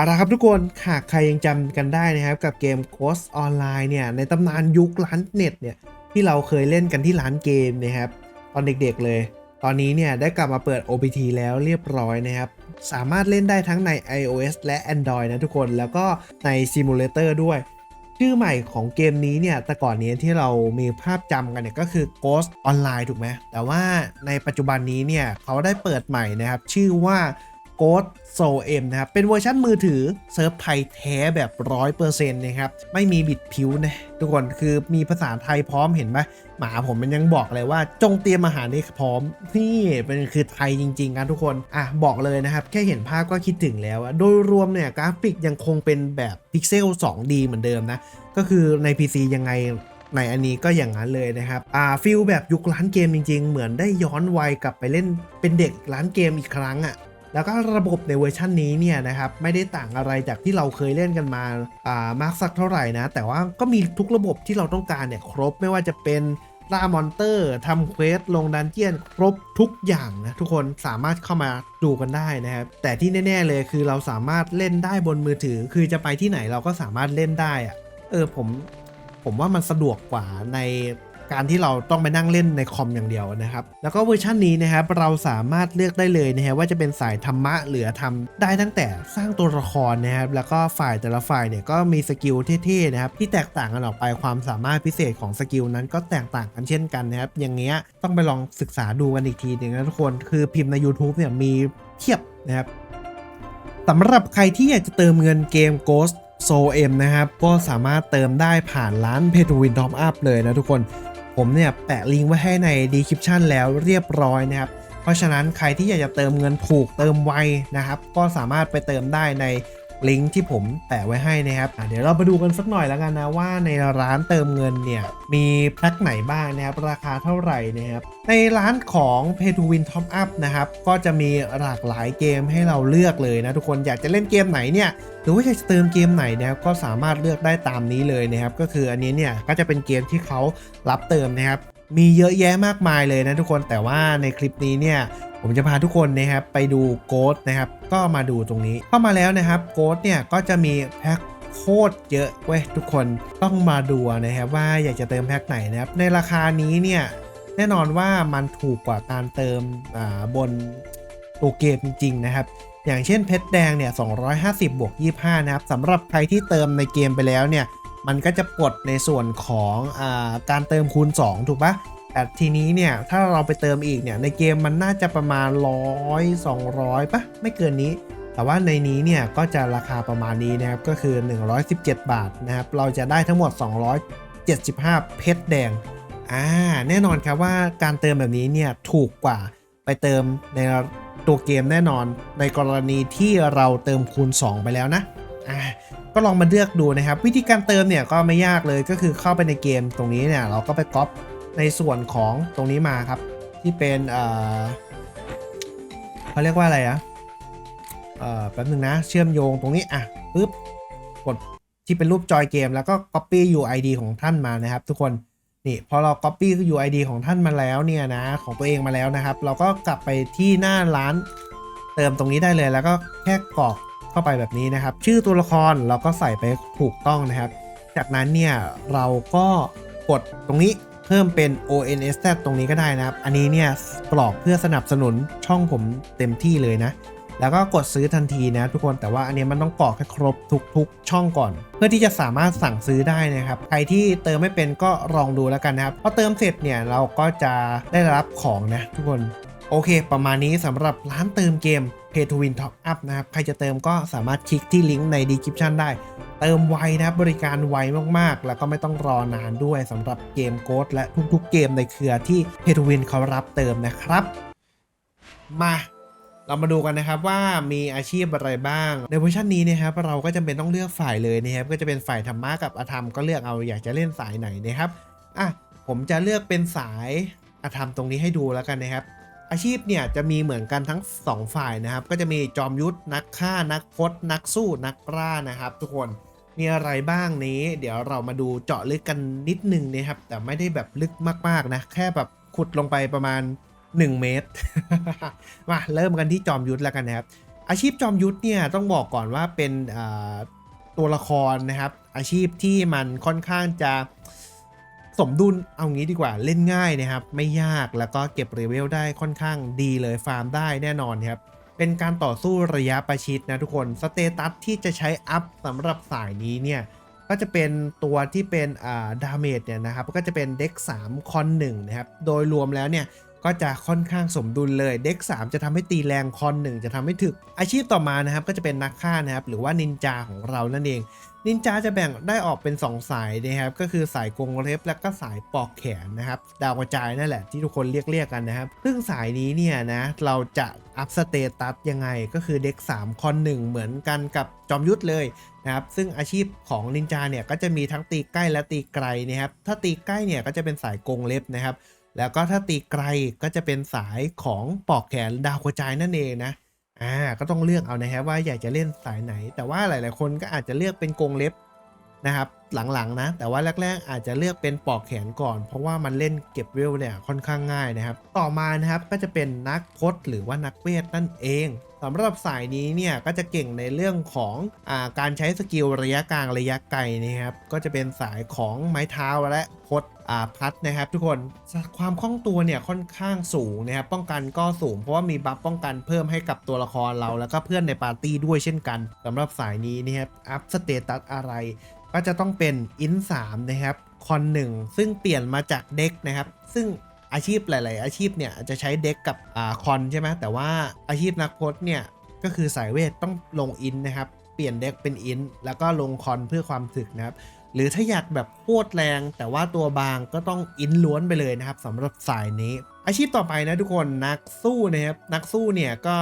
เอาละครับทุกคนหากใครยังจำกันได้นะครับ กับเกม Ghost Online เนี่ย ในตำนานยุคร้านเน็ตเนี่ย ที่เราเคยเล่นกันที่ร้านเกมนะครับ ตอนเด็กๆเลย ตอนนี้เนี่ยได้กลับมาเปิด OPT แล้วเรียบร้อยนะครับ สามารถเล่นได้ทั้งใน iOS และ Android นะทุกคนแล้วก็ใน Simulator ด้วย ชื่อใหม่ของเกมนี้เนี่ย แต่ก่อนนี้ที่เรามีภาพจำกันเนี่ยก็คือ Ghost Online ถูกไหมแต่ว่าในปัจจุบันนี้เนี่ยเขาได้เปิดใหม่นะครับ ชื่อว่า Ghost Soul M นะครับ เป็นเวอร์ชันมือถือเซิร์ฟไทยแท้แบบ 100%นะครับ ไม่มีบิดผิวนะทุกคนคือมีภาษาไทยพร้อมเห็นไหมหมาผมมันยังบอกเลยว่าจงเตรียมอาหารให้พร้อมนี่เป็นคือไทยจริงๆกันทุกคนอะบอกเลยนะครับ แค่เห็นภาพก็คิดถึงแล้ว โดยรวมเนี่ยกราฟิกยังคงเป็นแบบพิกเซล 2D เหมือนเดิมนะ ก็คือใน PC ยังไงในอันนี้ก็อย่างนั้นเลยนะครับ อ่าฟิลแบบยุคร้านเกมจริง ๆ เหมือนได้ย้อนวัยกลับไปเล่นเป็นเด็กร้านเกมอีกครั้งอะ่ะ แล้วก็ระบบในเวอร์ชันนี้เนี่ยนะครับไม่ได้ต่างอะไรจากที่เราเคยเล่นกันมาอ่ามากสักเท่าไหร่นะ แต่ว่าก็มีทุกระบบที่เราต้องการเนี่ยครบไม่ว่าจะเป็นล่ามอนเตอร์ทำเควสลงดันเจียน ครบทุกอย่างนะ ทุกคนสามารถเข้ามาดูกันได้นะครับ แต่ที่แน่ ๆ เลยคือเราสามารถเล่นได้บนมือถือ คือจะไปที่ไหนเราก็สามารถเล่นได้อะเออผมผมว่ามันสะดวกกว่าใน การที่เราต้องไปนั่งเล่นในคอมอย่างเดียวนะครับ แล้วก็เวอร์ชันนี้นะครับเราสามารถเลือกได้เลยนะฮะว่าจะเป็นสายธรรมะหรือทำได้ตั้งแต่สร้างตัวละครนะครับแล้วก็ฝ่ายแต่ละฝ่ายเนี่ยก็มีสกิลเท่ๆนะครับที่แตกต่างกันออกไปความสามารถพิเศษของสกิลนั้นก็แตกต่างกันเช่นกันนะครับอย่างเงี้ยต้องไปลองศึกษาดูกันอีกทีหนึงนะทุกคนคือพิมพ์ใน YouTube เนี่ยมีเทียบนะครับสำหรับใครที่อยากจะเติมเงินเกม Ghost Soul M นะครับ ก็สามารถเติมได้ผ่านร้าน Pay to Win Top Up เลยนะทุกคน ผมเนี่ยแปะลิงก์ไว้ให้ใน description แล้วเรียบร้อยนะครับ เพราะฉะนั้นใครที่อยากจะเติมเงินถูกเติมไวนะครับ ก็สามารถไปเติมได้ใน ลิงก์ที่ผมแปะไว้ให้นะครับเดี๋ยวเรามาดูกันสักหน่อยแล้วกันนะว่าในร้านเติมเงินเนี่ยมีแพ็คไหนบ้างนะครับราคาเท่าไหร่นะครับในร้านของ Pay to Win Top Up นะครับก็จะมีหลากหลายเกมให้เราเลือกเลยนะทุกคนอยากจะเล่นเกมไหนเนี่ยหรือว่าอยากจะเติมเกมไหนนะครับก็สามารถเลือกได้ตามนี้เลยนะครับก็คืออันนี้เนี่ยก็จะเป็นเกมที่เขารับเติมนะครับมีเยอะแยะมากมายเลยนะทุกคนแต่ว่าในคลิปนี้เนี่ย ผมจะพาทุกคนนะครับไปดูโกดนะครับ ก็มาดูตรงนี้เข้ามาแล้วนะครับโกดเนี่ยก็จะมีแพ็คโคตรเยอะเว้ยทุกคนต้องมาดูนะครับว่าอยากจะเติมแพ็คไหนนะครับในราคานี้เนี่ยแน่นอนว่ามันถูกกว่าการเติมบนตัวเกมจริงๆนะครับ อย่างเช่นเพชรแดงเนี่ย250 บวก 25 นะครับสำหรับใครที่เติมในเกมไปแล้วเนี่ยมันก็จะกดในส่วนของอการเติมคูณ 2 ถูกปะ แต่ทีนี้เนี่ยถ้าเราไปเติมอีกเนี่ยในเกมมันน่าจะประมาณ100 200ปะไม่เกินนี้ แต่ว่าในนี้เนี่ยก็จะราคาประมาณนี้นะครับก็คือ 117 บาทนะครับเราจะได้ทั้งหมด 275 เพชรแดงอ่าแน่นอนครับว่าการเติมแบบนี้เนี่ยถูกกว่าไปเติมในตัวเกมแน่นอนในกรณีที่เราเติมคูณ 2 ไปแล้วนะอ่าก็ลองมาเลือกดูนะครับ วิธีการเติมเนี่ยก็ไม่ยากเลยก็คือเข้าไปในเกมตรงนี้เนี่ยเราก็ไปก๊อป ในส่วนของตรงนี้มาครับ ที่เป็นเขาเรียกว่าอะไรอะเอ่อแป๊บนึงนะ เชื่อมโยงตรงนี้อะปึ๊บกดที่เป็นรูปจอยเกม แล้วก็ copy UID ของท่านมานะครับ ทุกคนนี่พอเรา copy UID ของท่านมาแล้วเนี่ยนะของตัวเองมาแล้วนะครับ เราก็กลับไปที่หน้าร้านเติมตรงนี้ได้เลย แล้วก็แค่กรอกเข้าไปแบบนี้นะครับ ชื่อตัวละครเราก็ใส่ไปถูกต้องนะครับ จากนั้นเนี่ยเราก็กดตรงนี้ พิ่มเป็น ONS ตรงนี้ก็ได้นะครับ อันนี้เนี่ยกรอกเพื่อสนับสนุนช่องผมเต็มที่เลยนะ แล้วก็กดซื้อทันทีนะทุกคน แต่ว่าอันนี้มันต้องกรอกให้ครบทุกๆ ช่องก่อน เพื่อที่จะสามารถสั่งซื้อได้นะครับ ใครที่เติมไม่เป็นก็ลองดูแล้วกันนะครับ พอเติมเสร็จเนี่ยเราก็จะได้รับของนะทุกคน โอเค ประมาณนี้สำหรับร้านเติมเกม Pay to Win Top Up นะครับ ใครจะเติมก็สามารถคลิกที่ลิงก์ใน description ได้ เติมไวนะครับบริการไวมากๆ แล้วก็ไม่ต้องรอนานด้วยสำหรับเกมโกดและทุกๆเกมในเครือที่ Pay to Win เขารับเติมนะครับ มาเรามาดูกันนะครับว่ามีอาชีพอะไรบ้าง ในเวอร์ชันนี้นะครับเราก็จำเป็นต้องเลือกฝ่ายเลยนะครับก็จะเป็นฝ่ายธรรมะกับอธรรมก็เลือกเอาอยากจะเล่นสายไหนนะครับอะผมจะเลือกเป็นสายอธรรมตรงนี้ให้ดูแล้วกันนะครับ อาชีพเนี่ยจะมีเหมือนกันทั้ง 2 ฝ่ายนะครับ ก็จะมีจอมยุทธนักฆ่านักพจนักสู้นักกล้านะครับ ทุกคนมีอะไรบ้างนี้ เดี๋ยวเรามาดูเจาะลึกกันนิดนึงนะครับ แต่ไม่ได้แบบลึกมากๆนะแค่แบบขุดลงไปประมาณ 1 เมตร มาเริ่มกันที่จอมยุทธแล้วกันนะครับ อาชีพจอมยุทธเนี่ยต้องบอกก่อนว่าเป็นตัวละครนะครับ อาชีพที่มันค่อนข้างจะ สมดุลเอางี้ดีกว่าเล่นง่ายนะครับ ไม่ยากแล้วก็เก็บเลเวลได้ค่อนข้างดีเลยฟาร์มได้แน่นอนครับเป็นการต่อสู้ระยะประชิดนะทุกคนสเตตัสที่จะใช้อัพสำหรับสายนี้เนี่ยก็จะเป็นตัวที่เป็นอ่าดาเมจเนี่ยนะครับก็จะเป็นเด็ก3คอน1นะครับโดยรวมแล้วเนี่ย ก็จะค่อนข้างสมดุลเลยเด็ก3 จะทำให้ตีแรงคอน1จะทำให้ถึก อาชีพต่อมานะครับก็จะเป็นนักฆ่านะครับหรือว่านินจาของเรานั่นเอง นินจาจะแบ่งได้ออกเป็น 2 สายนะครับก็คือสายกงเล็บและก็สายปอกแขนนะครับดาวกระจายนั่นแหละที่ทุกคนเรียกเรียกกันนะครับซึ่งสายนี้เนี่ยนะเราจะอัพสเตตัสยังไงก็คือเด็ก3คอน1เหมือนกันกับจอมยุทธเลยนะครับซึ่งอาชีพของนินจาเนี่ยก็จะมีทั้งตีใกล้และตีไกลนะครับถ้าตีใกล้เนี่ยก็จะเป็นสายกงเล็บนะครับ แล้วก็ถ้าตีไกลก็จะเป็นสายของปอกแขนดาวกระจายนั่นเองนะอ่าก็ต้องเลือกเอานะครับว่าอยากจะเล่นสายไหน แต่ว่าหลาย ๆ คนก็อาจจะเลือกเป็นกรงเล็บนะครับ หลังๆนะ แต่ว่าแรก ๆ อาจจะเลือกเป็นปอกแขนก่อน เพราะว่ามันเล่นเก็บเวลเนี่ยค่อนข้างง่ายนะครับ ต่อมานะครับก็จะเป็นนักพจน์หรือว่านักเวทนั่นเองสำหรับสายนี้เนี่ยก็จะเก่งในเรื่องของอาการใช้สกิลระยะกลางระยะไกลนะครับ ก็จะเป็นสายของไม้เท้าและพจน์อ่าพัดนะครับ ทุกคนความคล่องตัวเนี่ยค่อนข้างสูงนะครับ ป้องกันก็สูง เพราะว่ามีบัฟป้องกันเพิ่มให้กับตัวละครเรา แล้วก็เพื่อนในปาร์ตี้ด้วยเช่นกันสำหรับสายนี้นะครับอัพสเตตัสอะไรก็จะต้องเป็นอิน3นะครับคอน1ซึ่งเปลี่ยนมาจากเด็กนะครับ ซึ่งอาชีพหลาย ๆ อาชีพเนี่ยจะใช้เด็กกับอ่าคอนใช่ไหมแต่ว่าอาชีพนักพจน์เนี่ยก็คือสายเวทต้องลงอินนะครับ เปลี่ยนเด็กเป็นอินแล้วก็ลงคอนเพื่อความถึกนะครับ หรือถ้าอยากแบบโคตรแรง แต่ว่าตัวบางก็ต้องอินล้วนไปเลยนะครับสำหรับสายนี้ อาชีพต่อไปนะทุกคนนักสู้นะครับนักสู้เนี่ยก็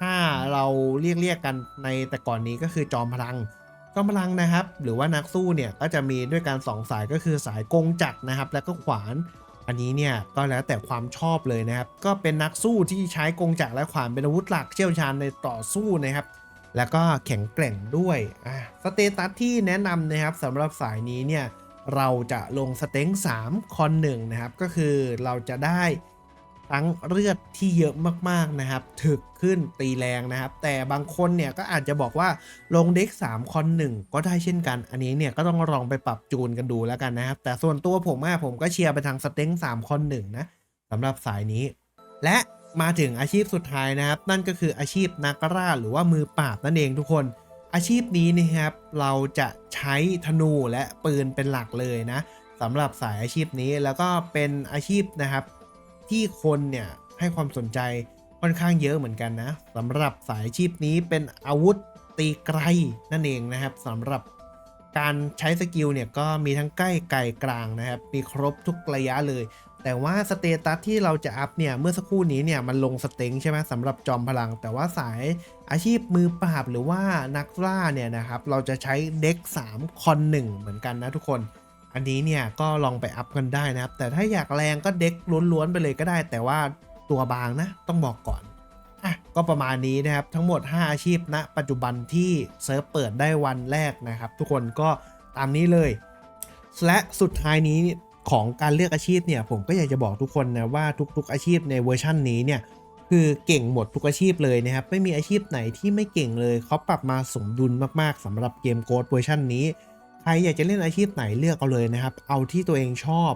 ถ้าเราเรียกเรียกกันในแต่ก่อนนี้ก็คือจอมพลัง จอมพลังนะครับ หรือว่านักสู้เนี่ยก็จะมีด้วยการสองสายก็คือสายกงจักรนะครับ แล้วก็ขวาน อันนี้เนี่ยก็แล้วแต่ความชอบเลยนะครับ ก็เป็นนักสู้ที่ใช้กงจักรและขวานเป็นอาวุธหลักเชี่ยวชาญในต่อสู้นะครับ แล้วก็แข็งแกร่งด้วยอะสเตตัสที่แนะนำนะครับสำหรับสายนี้เนี่ยเราจะลงสเต็ง3คอน1นะครับก็คือเราจะได้ ทั้งเลือดที่เยอะมากๆนะครับ ถึกขึ้นตีแรงนะครับ แต่บางคนเนี่ยก็อาจจะบอกว่าลงเด็ก3คอน1ก็ได้เช่นกัน อันนี้เนี่ยก็ต้องลองไปปรับจูนกันดูแล้วกันนะครับ แต่ส่วนตัวผมอะผมก็เชียร์ไปทางสเต็ง3คอน1นะสำหรับสายนี้ และมาถึงอาชีพสุดท้ายนะครับ นั่นก็คืออาชีพนักล่าหรือว่ามือปราบนั่นเองทุกคน อาชีพนี้นะครับ เราจะใช้ธนูและปืนเป็นหลักเลยนะสำหรับสายอาชีพนี้แล้วก็เป็นอาชีพนะครับ ที่คนเนี่ยให้ความสนใจค่อนข้างเยอะเหมือนกันนะสำหรับสายอาชีพนี้เป็นอาวุธตีไกลนั่นเองนะครับสำหรับการใช้สกิลเนี่ยก็มีทั้งใกล้ไกลกลางนะครับ มีครบทุกระยะเลย แต่ว่าสเตตัสที่เราจะอัพเนี่ย เมื่อสักครู่นี้เนี่ยมันลงสเต็งใช่ไหมสำหรับจอมพลัง แต่ว่าสายอาชีพมือปราบหรือว่านักล่าเนี่ยนะครับ เราจะใช้เด็ก3คอน1เหมือนกันนะทุกคน อันนี้เนี่ยก็ลองไปอัพกันได้นะครับ แต่ถ้าอยากแรงก็เด็กล้วนๆไปเลยก็ได้ แต่ว่าตัวบางนะต้องบอกก่อนอะก็ประมาณนี้นะครับทั้งหมด 5 อาชีพณปัจจุบันที่เซิร์ฟเปิดได้วันแรกนะครับ ทุกคนก็ตามนี้เลย และสุดท้ายนี้ของการเลือกอาชีพเนี่ยผมก็อยากจะบอกทุกคนนะว่าทุกๆอาชีพในเวอร์ชั่นนี้เนี่ยคือเก่งหมดทุกอาชีพเลยนะครับ ไม่มีอาชีพไหนที่ไม่เก่งเลย เขาปรับมาสมดุลมากๆสำหรับเกมโกดเวอร์ชันนี้ รอยากจะเล่นอาชีพไหนเลือกเอาเลยนะครับ เอาที่ตัวเองชอบ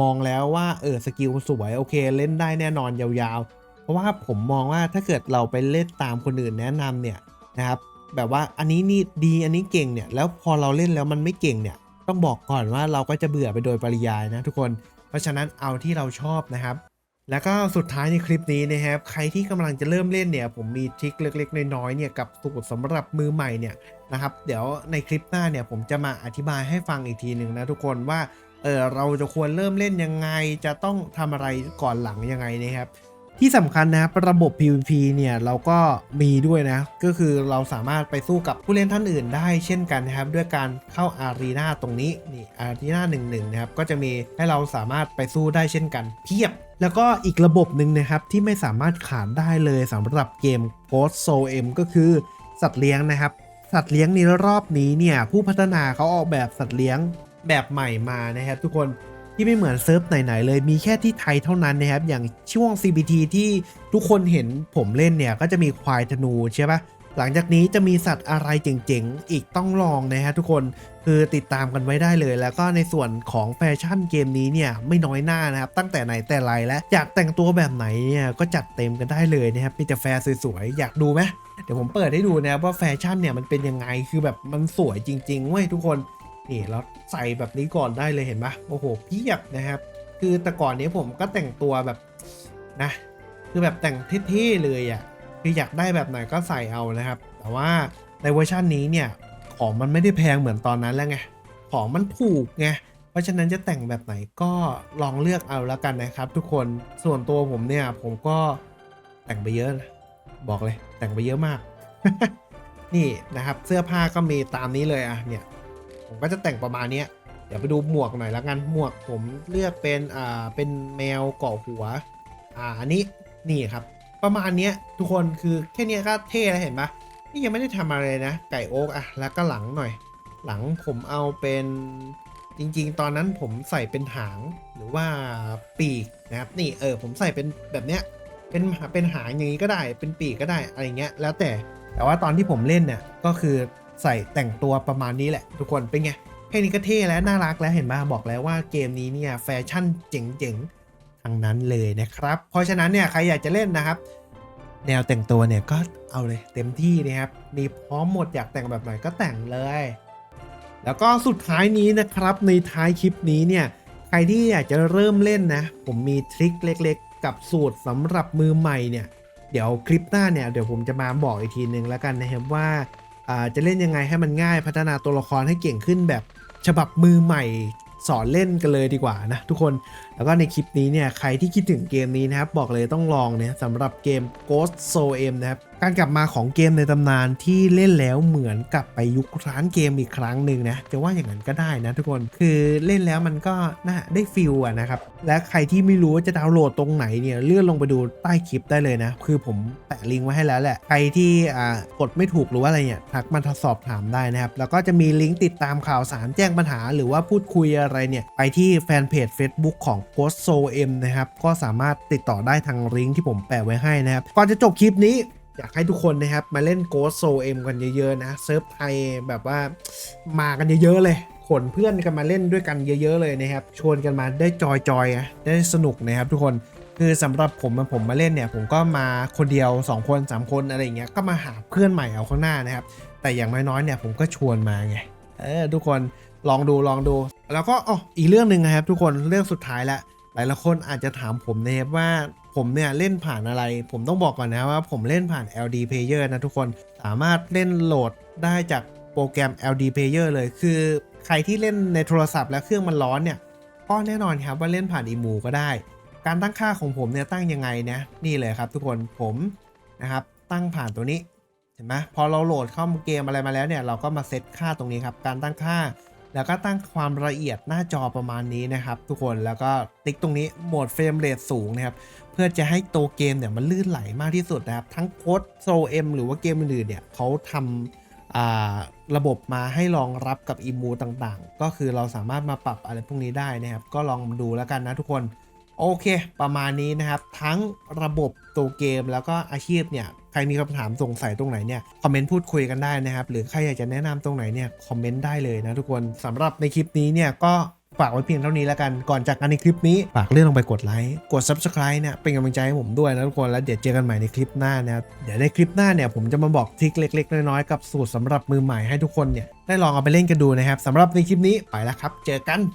มองแล้วว่าเออสกิลสวยโอเค เล่นได้แน่นอนยาวๆ เพราะว่าผมมองว่าถ้าเกิดเราไปเล่นตามคนอื่นแนะนำเนี่ยนะครับ แบบว่าอันนี้นี่ดีอันนี้เก่งเนี่ย แล้วพอเราเล่นแล้วมันไม่เก่งเนี่ย ต้องบอกก่อนว่าเราก็จะเบื่อไปโดยปริยายนะทุกคน เพราะฉะนั้นเอาที่เราชอบนะครับ แล้วก็สุดท้ายในคลิปนี้นะครับ ใครที่กำลังจะเริ่มเล่นเนี่ย ผมมีทริคเล็กๆ น้อยๆเนี่ยกับสูตรสำหรับมือใหม่เนี่ยนะครับ เดี๋ยวในคลิปหน้าเนี่ยผมจะมาอธิบายให้ฟังอีกทีหนึ่งนะทุกคนว่าเออเราจะควรเริ่มเล่นยังไง จะต้องทำอะไรก่อนหลังยังไงนะครับ ที่สำคัญนะครับระบบ PVP เนี่ยเราก็มีด้วยนะ ก็คือเราสามารถไปสู้กับผู้เล่นท่านอื่นได้เช่นกันนะครับ ด้วยการเข้าอารีนาตรงนี้นี่อารีนาหนึ่งหนึ่งนะครับก็จะมีให้เราสามารถไปสู้ได้เช่นกันเพียบ แล้วก็อีกระบบหนึ่งนะครับที่ไม่สามารถขาดได้เลยสำหรับเกม Ghost Soul M ก็คือสัตว์เลี้ยงนะครับ สัตว์เลี้ยงในรอบนี้เนี่ยผู้พัฒนาเขาออกแบบสัตว์เลี้ยงแบบใหม่มานะครับ ทุกคนที่ไม่เหมือนเซิร์ฟไหนๆเลยมีแค่ที่ไทยเท่านั้นนะครับ อย่างช่วง CBT ที่ทุกคนเห็นผมเล่นเนี่ยก็จะมีควายธนูใช่ปะหลังจากนี้จะมีสัตว์อะไรเจ๋งๆ อีกต้องลองนะฮะทุกคน คือติดตามกันไว้ได้เลย แล้วก็ในส่วนของแฟชั่นเกมนี้เนี่ยไม่น้อยหน้านะครับ ตั้งแต่ไหนแต่ไรแล้วอยากแต่งตัวแบบไหนเนี่ยก็จัดเต็มกันได้เลยนะครับมีแต่แฟร์สวยๆอยากดูไหมเดี๋ยวผมเปิดให้ดูนะครับว่าแฟชั่นเนี่ยมันเป็นยังไงคือแบบมันสวยจริงๆเว้ยทุกคนนี่แล้วใส่แบบนี้ก่อนได้เลยเห็นปะโอ้โหเพียบนะครับ คือแต่ก่อนนี้ผมก็แต่งตัวแบบนะคือแบบแต่งเท่ๆเลยอะ่ะคืออยากได้แบบไหนก็ใส่เอานะครับ แต่ว่าในเวอร์ชันนี้เนี่ย ของมันไม่ได้แพงเหมือนตอนนั้นแล้วไง ของมันถูกไง เพราะฉะนั้นจะแต่งแบบไหนก็ลองเลือกเอาแล้วกันนะครับ ทุกคน ส่วนตัวผมเนี่ยผมก็แต่งไปเยอะนะ บอกเลยแต่งไปเยอะมาก นี่นะครับเสื้อผ้าก็มีตามนี้เลยอะเนี่ยผมก็จะแต่งประมาณนี้ยเดี๋ยวไปดูหมวกหน่อยละกัน หมวกผมเลือกเป็นอ่าเป็นแมวเกาะหัว อ่าอันนี้นี่ครับ ประมาณนี้ทุกคนคือแค่นี้ก็เท่แล้วเห็นปะ นี่ยังไม่ได้ทำอะไรนะ ไก่โอ๊กอะแล้วก็หลังหน่อย หลังผมเอาเป็นจริงๆ ตอนนั้นผมใส่เป็นหางหรือว่าปีกนะครับนี่เออผมใส่เป็นแบบเนี้ยเป็นเป็นหางอย่างนี้ก็ได้เป็นปีกก็ได้อะไรเงี้ยแล้วแต่แต่ว่าตอนที่ผมเล่นเนี่ยก็คือใส่แต่งตัวประมาณนี้แหละ ทุกคนเป็นไงแค่นี้ก็เท่แล้วน่ารักแล้วเห็นไหมบอกแล้วว่าเกมนี้เนี่ยแฟชั่นเจ๋งๆทั้งนั้นเลยนะครับ เพราะฉะนั้นเนี่ยใครอยากจะเล่นนะครับ แนวแต่งตัวเนี่ยก็เอาเลยเต็มที่นะครับ มีพร้อมหมดอยากแต่งแบบไหนก็แต่งเลย แล้วก็สุดท้ายนี้นะครับในท้ายคลิปนี้เนี่ยใครที่อยากจะเริ่มเล่นนะ ผมมีทริคเล็กๆ กับสูตรสำหรับมือใหม่เนี่ยเดี๋ยวคลิปหน้าเนี่ยเดี๋ยวผมจะมาบอกอีกทีหนึ่งแล้วกันนะครับว่าจะเล่นยังไงให้มันง่ายพัฒนาตัวละครให้เก่งขึ้นแบบฉบับมือใหม่สอนเล่นกันเลยดีกว่านะทุกคน แล้วก็ในคลิปนี้เนี่ยใครที่คิดถึงเกมนี้นะครับบอกเลยต้องลองเนี่ยสำหรับเกม Ghost Soul M นะครับการกลับมาของเกมในตำนานที่เล่นแล้วเหมือนกลับไปยุคร้านเกมอีกครั้งหนึ่งนะจะว่าอย่างนั้นก็ได้นะทุกคนคือเล่นแล้วมันก็น่าได้ฟิลอะนะครับและใครที่ไม่รู้ว่าจะดาวน์โหลดตรงไหนเนี่ยเลื่อนลงไปดูใต้คลิปได้เลยนะคือผมแปะลิงก์ไว้ให้แล้วแหละใครที่อ่ากดไม่ถูกหรือว่าอะไรเนี่ยทักมาสอบถามได้นะครับแล้วก็จะมีลิงก์ติดตามข่าวสารแจ้งปัญหา หรือว่าพูดคุยอะไรเนี่ยไปที่แฟนเพจ Facebook ของ Ghost Soul M นะครับ ก็สามารถติดต่อได้ทางลิงก์ที่ผมแปะไว้ให้นะครับ ก่อนจะจบคลิปนี้อยากให้ทุกคนนะครับ มาเล่น Ghost Soul M กันเยอะๆนะเซิร์ฟไทยแบบว่ามากันเยอะๆเลยขนเพื่อนกันมาเล่นด้วยกันเยอะ ๆ เลยนะครับ ชวนกันมาได้จอยๆอะได้สนุกนะครับทุกคนคือสำหรับผมผมมาเล่นเนี่ย ผมก็มาคนเดียว 2 คน 3 คนอะไรอย่างเงี้ยก็มาหาเพื่อนใหม่เอาข้างหน้านะครับ แต่อย่างน้อยๆเนี่ยผมก็ชวนมาไงเออทุกคน ลองดูลองดู แล้วก็อ๋ออีกเรื่องหนึ่งนะครับ ทุกคนเรื่องสุดท้ายละหลายๆคนอาจจะถามผมนะครับว่าผมเนี่ยเล่นผ่านอะไร ผมต้องบอกก่อนนะว่าผมเล่นผ่าน LD Player นะทุกคนสามารถเล่นโหลดได้จากโปรแกรม LD Player เลย คือใครที่เล่นในโทรศัพท์แล้วเครื่องมันร้อนเนี่ยก็แน่นอนครับว่าเล่นผ่านอีมูก็ได้ การตั้งค่าของผมเนี่ยตั้งยังไงนะนี่เลยครับ ทุกคนผมนะครับตั้งผ่านตัวนี้เห็นไหมพอเราโหลดเข้าเกมอะไรมาแล้วเนี่ยเราก็มาเซตค่าตรงนี้ครับการตั้งค่า แล้วก็ตั้งความละเอียดหน้าจอประมาณนี้นะครับ ทุกคนแล้วก็ติ๊กตรงนี้โหมดเฟรมเรทสูงนะครับ เพื่อจะให้ตัวเกมเนี่ยมันลื่นไหลมากที่สุดนะครับ ทั้งโค้ดโซเอ็มหรือว่าเกมอื่นๆเนี่ยเขาทำระบบมาให้รองรับกับอีมูต่างๆ ก็คือเราสามารถมาปรับอะไรพวกนี้ได้นะครับ ก็ลองดูแล้วกันนะทุกคน โอเค ประมาณนี้นะครับ ทั้งระบบตัวเกมแล้วก็อาชีพเนี่ย ใครมีคำถามสงสัยตรงไหนเนี่ย คอมเมนต์พูดคุยกันได้นะครับ หรือใครอยากจะแนะนำตรงไหนเนี่ย คอมเมนต์ได้เลยนะทุกคนสำหรับในคลิปนี้เนี่ยก็ฝากไว้เพียงเท่านี้แล้วกัน ก่อนจากกันในคลิปนี้ ฝากเลื่อนลงไปกดไลค์ กด Subscribe เนี่ย เป็นกำลังใจให้ผมด้วยนะทุกคน แล้วเดี๋ยวเจอกันใหม่ในคลิปหน้านะครับ เดี๋ยวในคลิปหน้าเนี่ยผมจะมาบอกทริคเล็ก ๆ น้อยๆ กับสูตรสำหรับมือใหม่ให้ทุกคนเนี่ยได้ลองเอาไปเล่นกันดูนะครับสำหรับในคลิปนี้ไปแล้วครับ เจอกัน